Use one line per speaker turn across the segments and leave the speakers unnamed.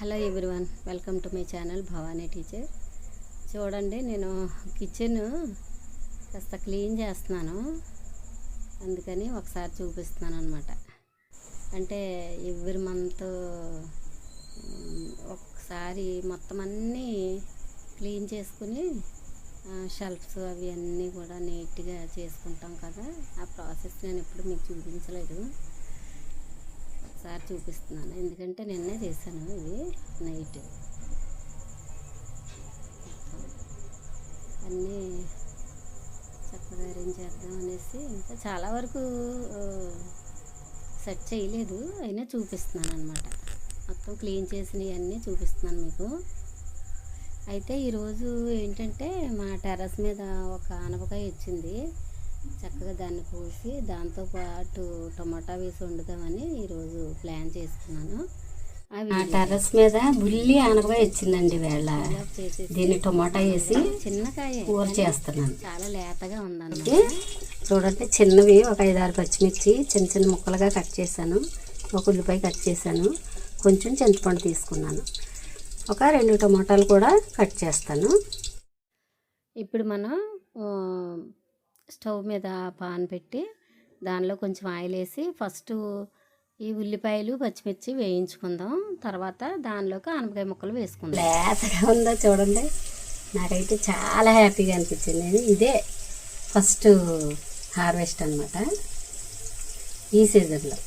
Hello everyone welcome to my channel Bhavani teacher. చూడండి నేను kitchen కాస్త క్లీన్ చేస్తున్నాను. అందుకని ఒకసారి చూపిస్తున్నాను అనమాట అంటే ఎవ్రీ మంత్ ఒకసారి మొత్తం అన్నీ క్లీన్ చేసుకుని షెల్ఫ్స్ అవి అన్నీ కూడా నీట్గా చేసుకుంటాం కదా. ఆ ప్రాసెస్ నేను ఎప్పుడు మీకు చూపించలేదు. ఒకసారి చూపిస్తున్నాను. ఎందుకంటే నిన్నే చేశాను ఇది నైట్. అన్నీ చక్కగా అరేంజ్ చేద్దాం అనేసి ఇంకా చాలా వరకు సెట్ చేయలేదు. అయినా చూపిస్తున్నాను అనమాట మొత్తం క్లీన్ చేసినవి అన్నీ చూపిస్తున్నాను మీకు. అయితే ఈరోజు ఏంటంటే మా టెర్రస్ మీద ఒక ఆనపకాయ వచ్చింది. చక్కగా దాన్ని కోసి దాంతోపాటు టమాటా వేసి వండుదామని ఈరోజు ప్లాన్ చేసుకున్నాను. అవి టెర్రస్ మీద బుల్లి ఆనపకాయ వచ్చిందండి వేళ. దీన్ని టమాటా వేసి చిన్నకాయ కూర చేస్తున్నాను. చాలా లేతగా ఉందండి చూడండి చిన్నవి ఒక ఐదారు పచ్చిమిర్చి చిన్న చిన్న ముక్కలుగా కట్ చేశాను. ఒక ఉల్లిపాయ కట్ చేశాను. కొంచెం చింతపండు తీసుకున్నాను. ఒక రెండు టమాటాలు కూడా కట్ చేస్తాను. ఇప్పుడు మనం ఆ, స్టవ్ మీద పాన్ పెట్టి దానిలో కొంచెం ఆయిల్ వేసి ఫస్ట్ ఈ ఉల్లిపాయలు పచ్చిమిర్చి వేయించుకుందాం. తర్వాత దానిలోకి ఆనపకాయ ముక్కలు వేసుకుందాం. లేతగా ఉందో చూడండి. నాకైతే చాలా హ్యాపీగా అనిపించింది. నేను ఇదే ఫస్ట్ హార్వెస్ట్ అనమాట ఈ సీజన్లో.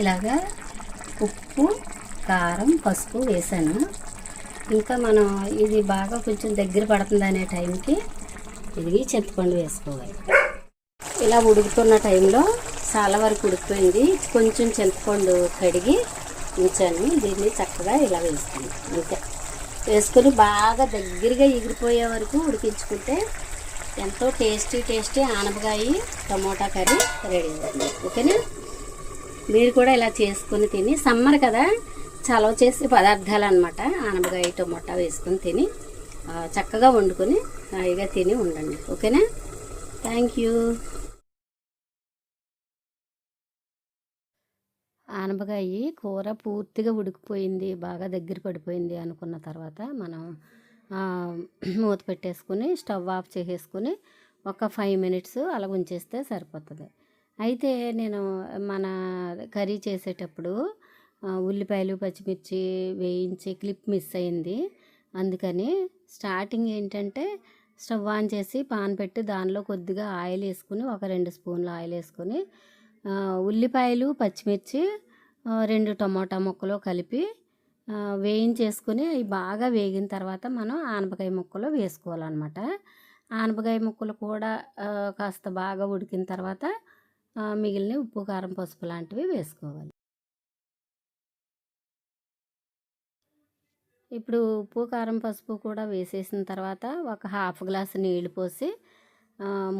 ఇలాగా ఉప్పు కారం పసుపు వేసాను. ఇంకా మనం ఇది బాగా కొంచెం దగ్గర పడుతుంది అనే టైంకి ఇది చింతపండు వేసుకోవాలి. ఇలా ఉడుకుతున్న టైంలో చాలా వరకు ఉడికిపోయింది. కొంచెం చింతపండు కడిగి ఉంచాను. దీన్ని చక్కగా ఇలా వేసుకుని అంతే. వేసుకొని బాగా దగ్గరగా ఎగిరిపోయే వరకు ఉడికించుకుంటే ఎంతో టేస్టీ టేస్టీ ఆనపకాయ టమోటా కర్రీ రెడీ అవుతుంది. ఓకేనా? మీరు కూడా ఇలా చేసుకొని తిని సమ్మర్ కదా చలవ చేసే పదార్థాలు అనమాట ఆనపకాయ టమోటా వేసుకొని తిని చక్కగా వండుకొని హాయిగా తిని ఉండండి. ఓకేనా? థ్యాంక్ యూ ఆనపకాయ కూర పూర్తిగా ఉడికిపోయింది బాగా దగ్గర పడిపోయింది అనుకున్న తర్వాత మనం మూత పెట్టేసుకుని స్టవ్ ఆఫ్ చేసేసుకుని ఒక ఫైవ్ మినిట్స్ అలా ఉంచేస్తే సరిపోతుంది. అయితే నేను మన కర్రీ చేసేటప్పుడు ఉల్లిపాయలు పచ్చిమిర్చి వేయించి క్లిప్ మిస్ అయింది. అందుకని స్టార్టింగ్ ఏంటంటే స్టవ్ ఆన్ చేసి పాన్ పెట్టి దానిలో కొద్దిగా ఆయిల్ వేసుకుని ఒక రెండు స్పూన్లు ఆయిల్ వేసుకొని ఉల్లిపాయలు పచ్చిమిర్చి రెండు టమోటా ముక్కలు కలిపి వేయించేసుకుని అవి బాగా వేగిన తర్వాత మనం ఆనపకాయ ముక్కలు వేసుకోవాలన్నమాట. ఆనపకాయ ముక్కలు కూడా కాస్త బాగా ఉడికిన తర్వాత మిగిలిన ఉప్పు కారం పసుపు లాంటివి వేసుకోవాలి. ఇప్పుడు ఉప్పు కారం పసుపు కూడా వేసేసిన తర్వాత ఒక హాఫ్ గ్లాస్ నీళ్ళు పోసి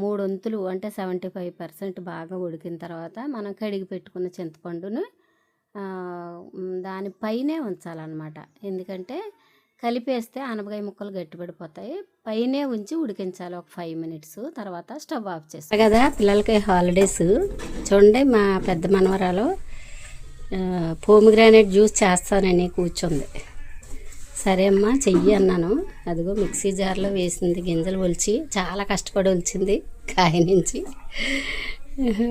మూడు వంతులు అంటే సెవెంటీ ఫైవ్ పర్సెంట్ బాగా ఉడికిన తర్వాత మనం కడిగి పెట్టుకున్న చింతపండును దాని పైనే దానిపైనే ఉంచాలన్నమాట. ఎందుకంటే కలిపేస్తే ఆనపకాయ ముక్కలు గట్టిపడిపోతాయి. పైనే ఉంచి ఉడికించాలి ఒక ఫైవ్ మినిట్స్. తర్వాత స్టవ్ ఆఫ్ చేస్తాం. కదా పిల్లలకి హాలిడేస్. చూడండి మా పెద్ద మనవరాలు పోమిగ్రానైట్ జ్యూస్ చేస్తానని కూర్చుంది. సరే అమ్మా చెయ్యి అన్నాను. అదిగో మిక్సీ జార్లో వేసింది గింజలు ఒలిచి చాలా కష్టపడి ఒలిచింది కాయ నుంచి.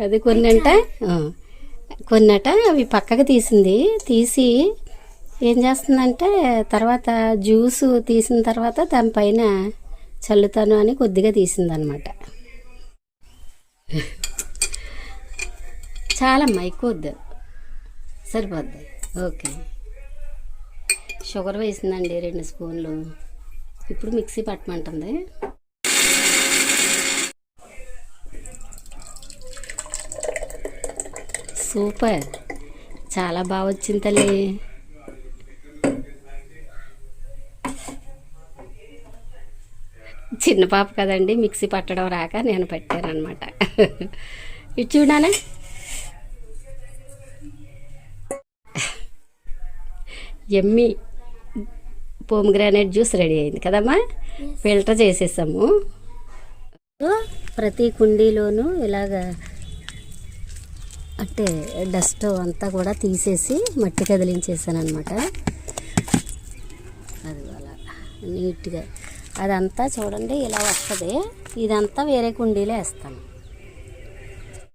అది కొన్నంట కొన్నట అవి పక్కకు తీసింది. తీసి ఏం చేస్తుందంటే తర్వాత జ్యూస్ తీసిన తర్వాత దానిపైన చల్లుతాను అని కొద్దిగా తీసిందనమాట. చాలమ్మా ఎక్కువ వద్దు సరిపోద్ది. ఓకే. షుగర్ వేసిందండి రెండు స్పూన్లు. ఇప్పుడు మిక్సీ పట్టమంటుంది. సూపర్. చాలా బాగా వచ్చింది తల్లి. చిన్న పాప కదండి మిక్సీ పట్టడం రాక నేను పెట్టాను అనమాట ఇటు చూడాలా ఎమ్మి. పోమ్గ్రానైట్ జ్యూస్ రెడీ అయింది కదమ్మా? ఫిల్టర్ చేసేసాము. ప్రతి కుండీలోనూ ఇలాగ అంటే డస్ట్ అంతా కూడా తీసేసి మట్టి కదిలించేసాను అనమాట అది అలా నీట్గా అదంతా చూడండి ఇలా వస్తుంది. ఇదంతా వేరే కుండీలో వేస్తాను.